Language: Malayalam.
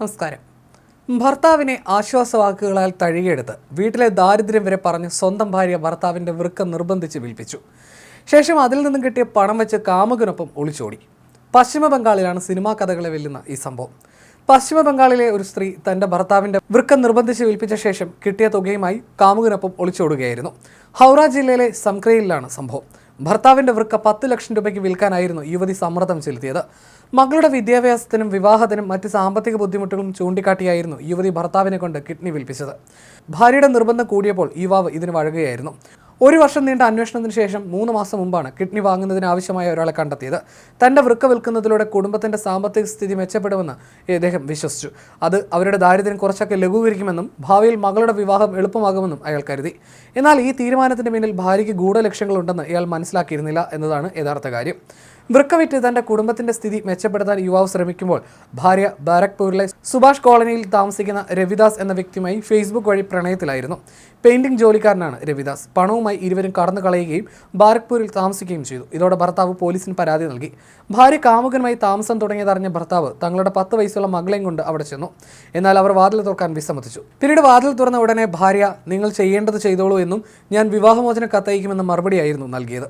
നമസ്കാരം. ഭർത്താവിനെ ആശ്വാസവാക്കുകളാൽ തഴുകിയെടുത്ത് വീട്ടിലെ ദാരിദ്ര്യം വരെ പറഞ്ഞ് സ്വന്തം ഭാര്യ ഭർത്താവിന്റെ വൃക്ക നിർബന്ധിച്ച് വിൽപ്പിച്ചു. ശേഷം അതിൽ നിന്നും കിട്ടിയ പണം വെച്ച് കാമുകനൊപ്പം ഒളിച്ചോടി. പശ്ചിമ ബംഗാളിലാണ് സിനിമാ കഥകളെ വെല്ലുന്ന ഈ സംഭവം. പശ്ചിമ ബംഗാളിലെ ഒരു സ്ത്രീ തന്റെ ഭർത്താവിന്റെ വൃക്കം നിർബന്ധിച്ച് വിൽപ്പിച്ച ശേഷം കിട്ടിയ തുകയുമായി കാമുകനൊപ്പം ഒളിച്ചോടുകയായിരുന്നു. ഹൗറ ജില്ലയിലെ സംക്രയിലാണ് സംഭവം. ഭർത്താവിന്റെ വൃക്ക പത്ത് ലക്ഷം രൂപയ്ക്ക് വിൽക്കാനായിരുന്നു യുവതി സമ്മർദ്ദം ചെലുത്തിയത്. മകളുടെ വിദ്യാഭ്യാസത്തിനും വിവാഹത്തിനും മറ്റ് സാമ്പത്തിക ബുദ്ധിമുട്ടുകളും ചൂണ്ടിക്കാട്ടിയായിരുന്നു യുവതി ഭർത്താവിനെ കൊണ്ട് കിഡ്നി വിൽപ്പിച്ചത്. ഭാര്യയുടെ നിർബന്ധം കൂടിയപ്പോൾ യുവാവ് ഇതിന് വഴങ്ങുകയായിരുന്നു. ഒരു വർഷം നീണ്ട അന്വേഷണത്തിന് ശേഷം മൂന്ന് മാസം മുമ്പാണ് കിഡ്നി വാങ്ങുന്നതിന് ആവശ്യമായ ഒരാളെ കണ്ടെത്തിയത്. തന്റെ വൃക്ക വിൽക്കുന്നതിലൂടെ കുടുംബത്തിന്റെ സാമ്പത്തിക സ്ഥിതി മെച്ചപ്പെടുമെന്ന് ഇദ്ദേഹം വിശ്വസിച്ചു. അത് അവരുടെ ദാരിദ്ര്യം കുറച്ചൊക്കെ ലഘൂകരിക്കുമെന്നും ഭാവിയിൽ മകളുടെ വിവാഹം എളുപ്പമാകുമെന്നും അയാൾ കരുതി. എന്നാൽ ഈ തീരുമാനത്തിന്റെ പിന്നിൽ ഭാര്യയ്ക്ക് ഗൂഢലക്ഷ്യങ്ങളുണ്ടെന്ന് ഇയാൾ മനസ്സിലാക്കിയിരുന്നില്ല എന്നതാണ് യഥാർത്ഥ കാര്യം. വൃക്ക വിറ്റ് തന്റെ കുടുംബത്തിന്റെ സ്ഥിതി മെച്ചപ്പെടുത്താൻ യുവാവ് ശ്രമിക്കുമ്പോൾ ഭാര്യ ബാരക്പൂരിലെ സുഭാഷ് കോളനിയിൽ താമസിക്കുന്ന രവിദാസ് എന്ന വ്യക്തിയുമായി ഫേസ്ബുക്ക് വഴി പ്രണയത്തിലായിരുന്നു. പെയിന്റിംഗ് ജോലിക്കാരനാണ് രവിദാസ്. പണവുമായി ഇരുവരും കടന്നു കളയുകയും ബാരക്പൂരിൽ താമസിക്കുകയും ചെയ്തു. ഇതോടെ ഭർത്താവ് പോലീസിന് പരാതി നൽകി. ഭാര്യ കാമുകനുമായി താമസം തുടങ്ങിയതറിഞ്ഞ ഭർത്താവ് തങ്ങളുടെ പത്ത് വയസ്സുള്ള മകളെയും കൊണ്ട് അവിടെ ചെന്നു. എന്നാൽ അവർ വാതിൽ തുറക്കാൻ വിസമ്മതിച്ചു. പിന്നീട് വാതിൽ തുറന്ന ഉടനെ ഭാര്യ നിങ്ങൾ ചെയ്യേണ്ടത് ചെയ്തോളൂ എന്നും ഞാൻ വിവാഹമോചന കത്തയക്കുമെന്ന മറുപടിയായിരുന്നു നൽകിയത്.